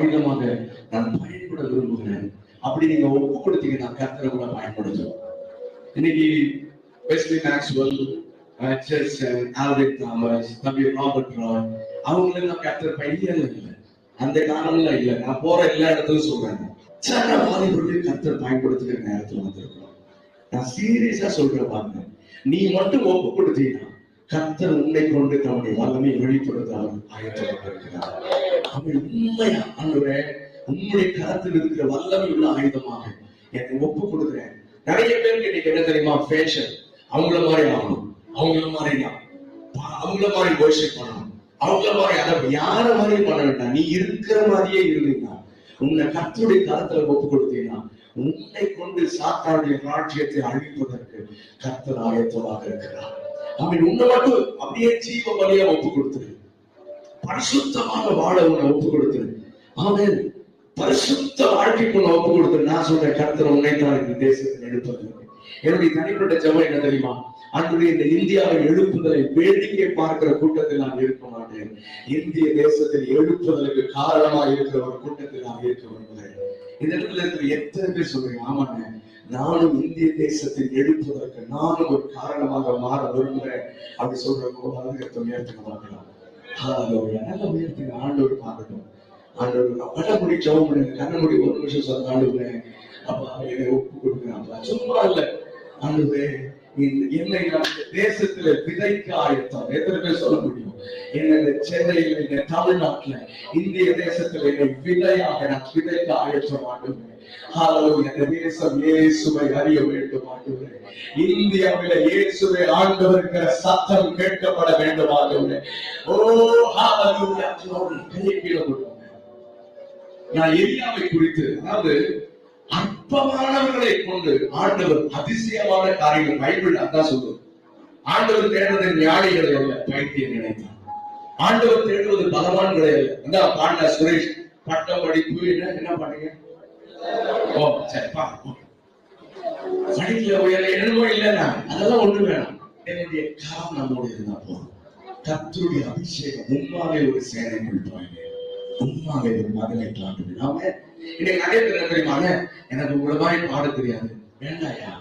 விதமாக நான் பயன்பட விரும்புகிறேன். அப்படி நீங்க ஒப்பு கொடுத்தீங்கன்னா கர்த்தரை கூட பயன்படுத்தும் இன்னைக்கு வெஸ்லி மேக்ஸ்வெல் செஸ் ஆல்வின் தாமஸ் தம்பி ராபர்ட் ராய் அவங்களெல்லாம் கர்த்தர் பையன் இல்லை. அந்த காலம்ல இல்லை. நான் போற எல்லா இடத்துலயும் சொல்றேன். சில வாலிபர்கள் கர்த்தர் பயன்படுத்துகிற நேரத்துல வந்திருக்கிறோம். நான் சீரியஸா சொல்றேன் பாருங்க. நீ மட்டும் ஒப்பு கொடுத்தீங்கன்னா கர்த்தர் உன்னை கொண்டு தன்னுடைய வல்லமை வெளிப்படுத்த ஆயத்தப்பட்டிருக்கிறார் அப்படி உண்மையா அன்றுவே உம்முடைய கரத்தில் இருக்கிற வல்லமை உள்ள ஆயுதமாக எனக்கு ஒப்பு கொடுக்குறேன். நிறைய பேருக்கு இன்னைக்கு என்ன தெரியுமா? ஃபேஷன் அவங்கள மாதிரி ஆகணும். அவங்கள மாதிரி தான் அவங்கள மாதிரி worship பண்ணணும். அவங்கள மாதிரி அதை யார மாதிரி பண்ண வேண்டாம் நீ இருக்கிற மாதிரியே இருந்தீங்கன்னா உன்னை கத்துடைய கரத்துல ஒப்பு கொடுத்தீங்கன்னா உன்னை கொண்டு சாத்தானுடைய ராஜ்யத்தை அழிப்பதற்கு கர்த்தர் ஆயத்தமாக இருக்கிறார். அவன் உன்னை மட்டும் அப்படியே ஜீவ பலியா ஒப்பு கொடுத்துரு பரிசுத்தமாக வாழ உன்னை ஒப்பு கொடுத்துரு ஆமென். பரிசுத்த வாழ்க்கைக்கு உன்னை ஒப்பு கொடுத்துரு நான் சொல்றேன் கர்த்தர் உன்னை தான் இந்த தேசத்தில் எடுப்பது என்னுடைய தனிப்பட்ட ஜெபம் என்ன தெரியுமா? அன்றைய இந்த இந்தியாவை எழுப்புதலை வேடிக்கை பார்க்கிற கூட்டத்தில் நான் இருக்க மாட்டேன். இந்திய தேசத்தில் எழுப்புதலுக்கு காரணமா இருக்கிற ஒரு கூட்டத்தில் நான் இருக்க விரும்புகிறேன். இந்த இடத்துல இருக்கிற எத்தனை பேர் சொல்றீங்க? ஆமாண்ணே. நானும் இந்திய தேசத்தில் எழுப்புவதற்கு நானும் ஒரு காரணமாக மாற விரும்புகிறேன் அப்படி சொல்றவங்க அதுக்கு உயர்த்துங்க பார்க்கலாம் ஹalleluya. நல்ல உயர்த்துங்க ஆண்டவர் பார்க்கட்டும் ஆண்டவர் கண்ண முடி ஜெபம் பண்ணுங்க கண்ண முடி ஒரு நிமிஷம் சொல்ல ஆண்டவரே. அப்பா என்னை ஒப்பு கொடுக்குறேன் அப்பா. சும்மா இல்ல. ஆண்டவரே என்னை நான் தேசத்துல விதைக்க ஆயத்தம் எத்தனை பேர் சொல்ல முடியும்? என்ன சென்னையில் சென்னையில தமிழ்நாட்டுல இந்திய தேசத்துல என்னை விதையாக நான் விதைக்க ஆயத்தம் ஆண்டவரே. தேசம் இயேசுவை அறிய வேண்டும் இந்தியாவில இயேசுவை ஆண்டவருக்கிற சத்தம் கேட்கப்பட வேண்டும் ஓ ஹalleluya கையை நான் எலியாவை குறித்து அதாவது அற்பமானவர்களை கொண்டு ஆண்டவர் அதிசயமான காரியங்கள் பைபிள் அதான் சொல்லுது. ஆண்டவர் தேடுவது ஞானிகளை அல்ல பைத்தியம் நினைத்தார் ஆண்டவர் தேடுவது பலவான்களை அல்ல. பாண்ட சுரேஷ் பட்டம் படிப்பு என்ன என்ன பண்ணீங்க? ஓ சரிப்பா படிக்கல உயர என்னமோ இல்லைன்னா அதெல்லாம் ஒண்ணு வேணாம். என்னுடைய கரம் நம்மோடு இருந்தா போதும். கர்த்தருடைய அபிஷேகம் உண்மாவே ஒரு சேனை கொடுப்பாங்க உண்மாவே ஒரு மகனை காட்டுது நாம இன்னைக்கு நிறைய பேர் தெரியுமாங்க எனக்கு உங்களை பாட தெரியாது. வேண்டாயா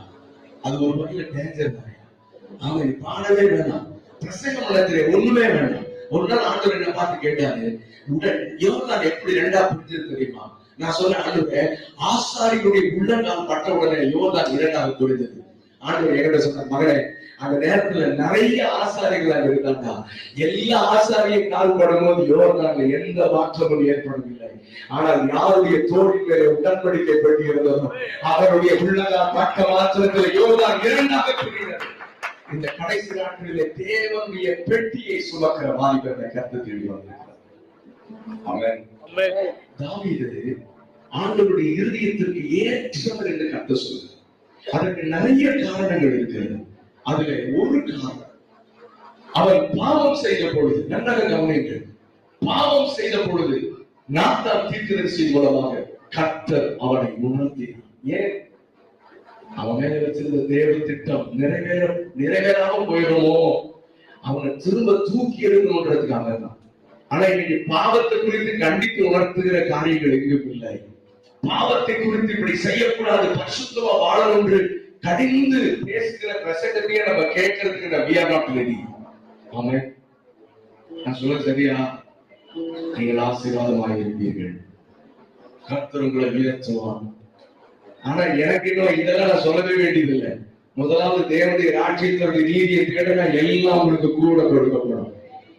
அது ஒரு வகையில டேஞ்சர் தான் அவன் நீ பாடவே வேணாம். பிரசங்கம் பண்ண தெரியும் ஒண்ணுமே வேண்டாம் ஒரு நாள் ஆண்டவர் என்ன பார்த்து கேட்டாரு உடன் நான் எப்படி ரெண்டா பிடிச்சது தெரியுமா? நான் சொன்னேன் ஆண்டவரே ஆசாரியுடைய உள்ளங்கால் பட்ட உடனே யோர்தான் இரண்டாக குறைந்தது ஆண்டவர் என்கிட்ட சொன்ன மகனே அந்த நேரத்துல நிறைய ஆசாரிகள் அங்க இருந்தாங்க. எல்லா ஆசாரியும் கால் படும்போது யோர்தான்ல எந்த மாற்றமும் ஏற்படவில்லை. ஆனால் யாருடைய தோழின் மேலே உடன்படிக்கை பெற்றிருந்ததோ அவருடைய உள்ளங்கால் பட்ட மாற்றத்தில் யோர்தான் இரண்டாக பிரிகிறது இந்த கடைசி நாட்களிலே தேவனுடைய பெட்டியை சுமக்கிற வாலிபர்களை கருத்து வந்திருக்கிறார். ஆமென். தாவீது ஆண்டவருடைய இருதயத்திற்கு ஏற்றவர் என்று கத்த சொல்லுது அதற்கு நிறைய காரணங்கள் இருக்கிறது. அதுல ஒரு காரணம் அவன் பாவம் செய்த பொழுது நன்றாக கவனிங்கள் பாவம் செய்த பொழுது நாத்தான் தீர்க்கதரிசி மூலமாக கத்தர் அவனை உணர்த்தினார். ஏன்? அவன் மேல வச்சிருந்த தேவ திட்டம் நிறைவேற நிறைவேறாம போயிடுமோ? அவனை திரும்ப தூக்கி எடுக்கணுன்றதுக்காக தான் ஆனா இன்னைக்கு பாவத்தை குறித்து கண்டித்து உணர்த்துகிற காரியங்கள் எங்கும் இல்லை பாவத்தை குறித்து இப்படி செய்யக்கூடாது. பரிசுத்தமா வாழணும் என்று கடிந்து பேசுகிற பிரசங்கத்தையே நம்ம கேட்கறதுக்கு நம்ம we are not ready. ஆமென் நான் சொல்ல சரியா? நீங்கள் ஆசீர்வாதமாக இருப்பீர்கள். கர்த்தர் உங்களை உயர்த்துவான் ஆனா எனக்கு இன்னும் இதெல்லாம் நான் சொல்லவே வேண்டியதில்லை. முதலாவது தேவனுடைய ராஜ்யத்தினுடைய நீதியை தேடுனா எல்லாம் உங்களுக்கு கூட கொடுக்கப்படும்.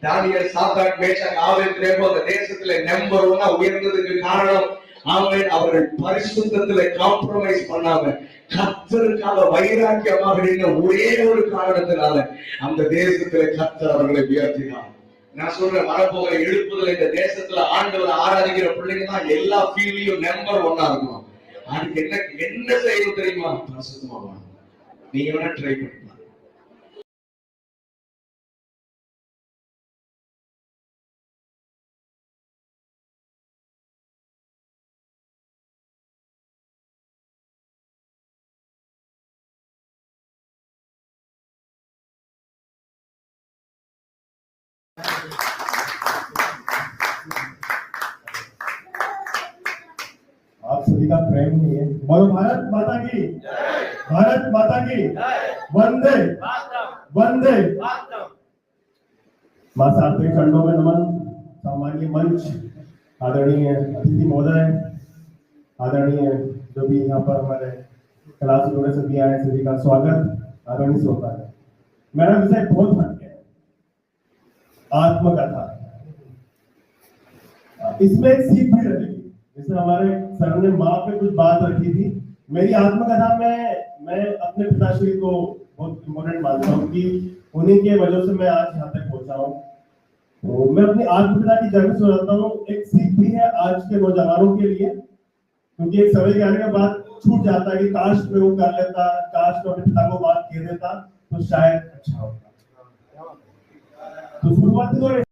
தானியல் சாத்தாக் மேஷாக் ஆவேல் ரேபோ அந்த தேசத்துல நம்பர் ஒன்னா உயர்ந்ததுக்கு காரணம் அவன் அவர்கள் பரிசுத்தத்துல காம்ப்ரமைஸ் பண்ணாம கத்தருக்காக வைராக்கியமாக ஒரே ஒரு காரணத்தினால அந்த தேசத்துல கத்தர் அவர்களை உயர்த்தினார். நான் சொல்றேன் வரப்போகிற எழுப்புதல் இந்த தேசத்துல ஆண்டவர் ஆராதிக்கிற பிள்ளைங்க தான் எல்லா ஃபீல்டையும் நம்பர் ஒன்னா இருக்கணும். அதுக்கு என்ன என்ன செய்யணும் தெரியுமா? பரிசுத்தமா நீங்க வேணா ட்ரை आप सभी का प्रेम ही है। बोलो, भारत माता की। भारत माता की। वंदे। वंदे। माँ सातवें खंडों में नमन। सामान्य मंच आदरणीय अतिथि महोदय, आदरणीय जो भी यहाँ पर हमारे क्लास जुड़े सभी आए, सभी का स्वागत। आदरणीय श्रोता है मेरा विषय बहुत है आत्मकथा। इसमें एक सीख भी रहेगी जैसे हमारे सर ने माँ पे कुछ बात रखी थी, मेरी आत्मकथा में, मैं अपने पिताश्री को बहुत इम्पोर्टेंट मानता हूँ कि उन्हीं के वजह से मैं आज यहाँ तक पहुँचा हूँ। तो मैं अपनी आत्मकथा की जर्नी सुनाता हूँ। एक सीख भी है आज के नौजवानों के लिए, क्योंकि एक समय के आने के बाद छूट जाता है कि काश में वो कर लेता, काश में अपने पिता को बात कह देता तो शायद अच्छा होता। Tuh, 爱这个